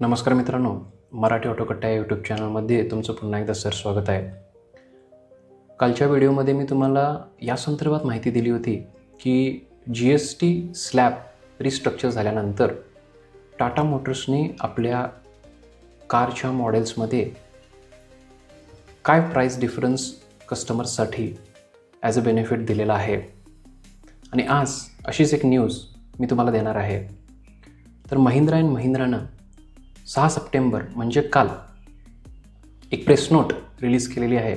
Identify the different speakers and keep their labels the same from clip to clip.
Speaker 1: नमस्कार मित्रांनो मराठी ऑटोकट्टा या यूट्यूब चॅनलमध्ये तुमचं पुन्हा एकदा सर स्वागत आहे. कालच्या व्हिडिओमध्ये मी तुम्हाला या संदर्भात माहिती दिली होती की G S T slab restructure झाल्यानंतर टाटा मोटर्सने आपल्या कारच्या मॉडेल्समध्ये काय प्राईस डिफरन्स कस्टमर्ससाठी ॲज अ बेनिफिट दिलेला आहे. आणि आज अशीच एक न्यूज मी तुम्हाला देणार आहे. तर महिंद्रा अँड महिंद्रानं सहा सप्टेंबर म्हणजे काल एक प्रेस नोट रिलीज केलेली आहे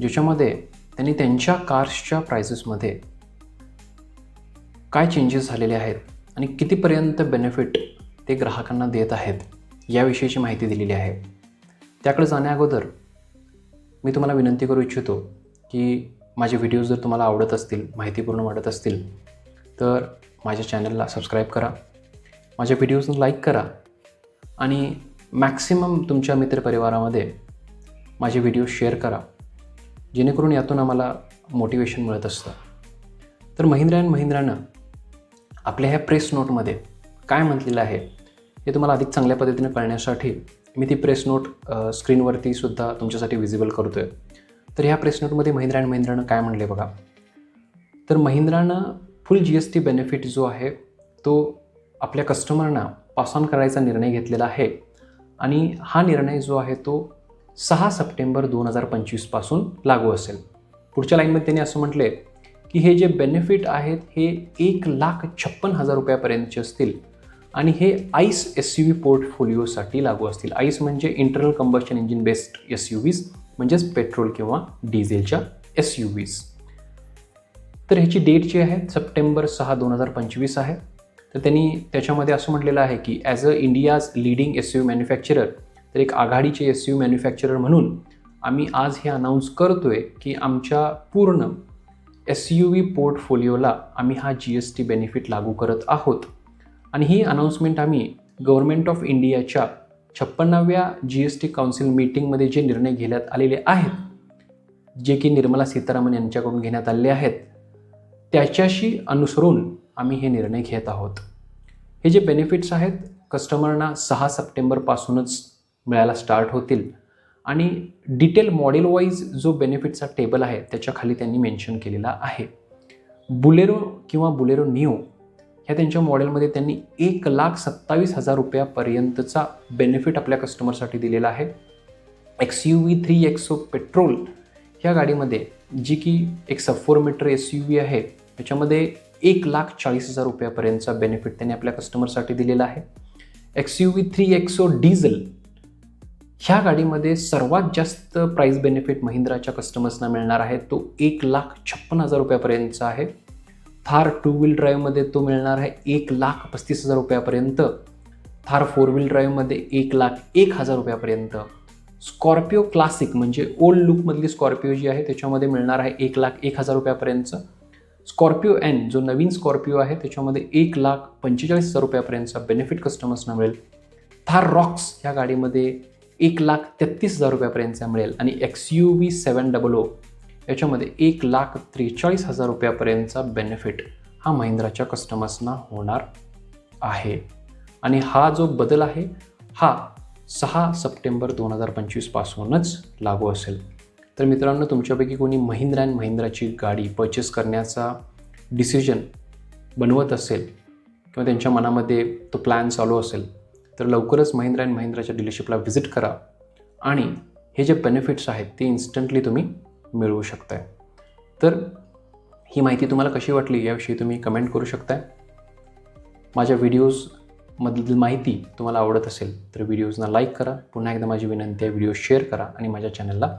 Speaker 1: ज्याच्यामध्ये त्यांनी त्यांच्या कार्सच्या प्रायसेसमध्ये काय चेंजेस झालेले आहेत आणि कितीपर्यंत बेनिफिट ते ग्राहकांना देत आहेत याविषयीची माहिती दिलेली आहे. त्याकडे जाण्याअगोदर मी तुम्हाला विनंती करू इच्छितो की माझे व्हिडिओज जर तुम्हाला आवडत असतील माहितीपूर्ण वाटत असतील तर माझ्या चॅनलला सबस्क्राईब करा. माझ्या व्हिडिओजना लाईक करा. आणि मॅक्सिमम तुमच्या मित्रपरिवारामध्ये माझे व्हिडिओ शेअर करा जेणेकरून यातून आम्हाला मोटिवेशन मिळत असतं. तर महिंद्रा अँड महिंद्रानं आपल्या ह्या प्रेस नोटमध्ये काय म्हटलेलं आहे हे तुम्हाला अधिक चांगल्या पद्धतीने कळण्यासाठी मी ती प्रेस नोट स्क्रीनवरती सुद्धा तुमच्यासाठी विजिबल करतो आहे तर ह्या प्रेस नोटमध्ये महिंद्रा अँड महिंद्रानं काय म्हणले बघा. तर महिंद्रानं full G S T benefit जो आहे तो आपल्या कस्टमरना पास ऑन करायचा निर्णय घेतलेला आहे. आणि हा निर्णय जो आहे तो सहा सप्टेंबर दोन हजार पंचवीसपासून लागू असेल. पुढच्या लाईनमध्ये त्यांनी असं म्हटले की हे जे बेनिफिट आहेत हे एक लाख छप्पन हजार रुपयापर्यंतचे असतील आणि हे आईस एस यू व्ही पोर्टफोलिओसाठी लागू असतील. आईस म्हणजे internal combustion engine based S U Vs म्हणजेच पेट्रोल किंवा डिझेलच्या एस यू व्हीज तर ह्याची डेट जी आहे सप्टेंबर सहा दोन हजार पंचवीस आहे. तर त्यांनी त्याच्यामध्ये असं म्हटलेलं आहे की as a India's leading S U manufacturer तर एक आघाडीचे एस यू मॅन्युफॅक्चरर म्हणून आम्ही आज हे अनाऊन्स करतो आहे की आमच्या पूर्ण एस यू व्ही पोर्टफोलिओला आम्ही हा जी एस टी बेनिफिट लागू करत आहोत. आणि ही अनाऊन्समेंट आम्ही गव्हर्नमेंट ऑफ इंडियाच्या छप्पन्नाव्या जी एस टी काउन्सिल मीटिंगमध्ये जे निर्णय घेण्यात आलेले आहेत जे की निर्मला सीतारामन यांच्याकडून घेण्यात आलेले आहेत त्याच्याशी अनुसरून आम्ही हे निर्णय घेत आहोत. हे जे बेनिफिट्स आहेत कस्टमरना सहा सप्टेंबरपासूनच मिळायला स्टार्ट होतील. आणि डिटेल मॉडेल वाईज जो बेनिफिटचा टेबल आहे त्याच्याखाली त्यांनी मेन्शन केलेला आहे. बुलेरो किंवा बुलेरो न्यू ह्या त्यांच्या मॉडेलमध्ये त्यांनी एक लाख सत्तावीस हजार रुपयापर्यंतचा बेनिफिट आपल्या कस्टमरसाठी दिलेला आहे. X U V three XO petrol ह्या गाडीमध्ये जी की एक sub four metre S U V आहे त्याच्यामध्ये एक लाख चाळीस हजार रुपयापर्यंतचा बेनिफिट त्यांनी आपल्या कस्टमरसाठी दिलेला आहे. X U V three XO diesel ह्या गाडीमध्ये सर्वात जास्त प्राईस बेनिफिट महिंद्राच्या कस्टमर्सना मिळणार आहे. तो एक लाख छप्पन हजार रुपयापर्यंतचा आहे. थार टू व्हील ड्राईव्हमध्ये तो मिळणार आहे एक लाख पस्तीस हजार रुपयापर्यंत. थार फोर व्हील ड्राईव्हमध्ये एक लाख एक हजार रुपयापर्यंत. स्कॉर्पिओ क्लासिक म्हणजे ओल्ड लुकमधली स्कॉर्पिओ जी आहे त्याच्यामध्ये मिळणार आहे एक लाख एक हजार रुपयापर्यंतचं. स्कॉर्पिओ एन जो नवीन स्कॉर्पिओ आहे त्याच्यामध्ये एक लाख पंचेचाळीस हजार रुपयापर्यंतचा बेनिफिट कस्टमर्सना मिळेल. थार रॉक्स ह्या गाडीमध्ये एक लाख तेहतीस हजार रुपयापर्यंतचा मिळेल आणि X U V seven double O याच्यामध्ये एक लाख त्रेचाळीस हजार रुपयापर्यंतचा बेनिफिट हा महिंद्राच्या कस्टमर्सना होणार आहे. आणि हा जो बदल आहे हा सहा सप्टेंबर दोन हजार पंचवीसपासूनच लागू असेल. तर मित्रांनो तुमच्यापैकी कोणी महिंद्रा अँड महिंद्राची गाडी पर्चेस करण्याचा डिसिजन बनवत असेल किंवा त्यांच्या मनामध्ये तो प्लॅन चालू असेल तर लवकरच महिंद्रा अँड महिंद्राच्या डीलरशिपला व्हिजिट करा आणि हे जे बेनिफिट्स आहेत ते इन्स्टंटली तुम्ही मिळवू शकताय. तर ही माहिती तुम्हाला कशी वाटली याविषयी तुम्ही कमेंट करू शकताय. माझ्या व्हिडिओजमधील माहिती तुम्हाला आवडत असेल तर व्हिडिओजना लाईक करा. पुन्हा एकदा माझी विनंती आहे व्हिडिओ शेअर करा आणि माझ्या चॅनलला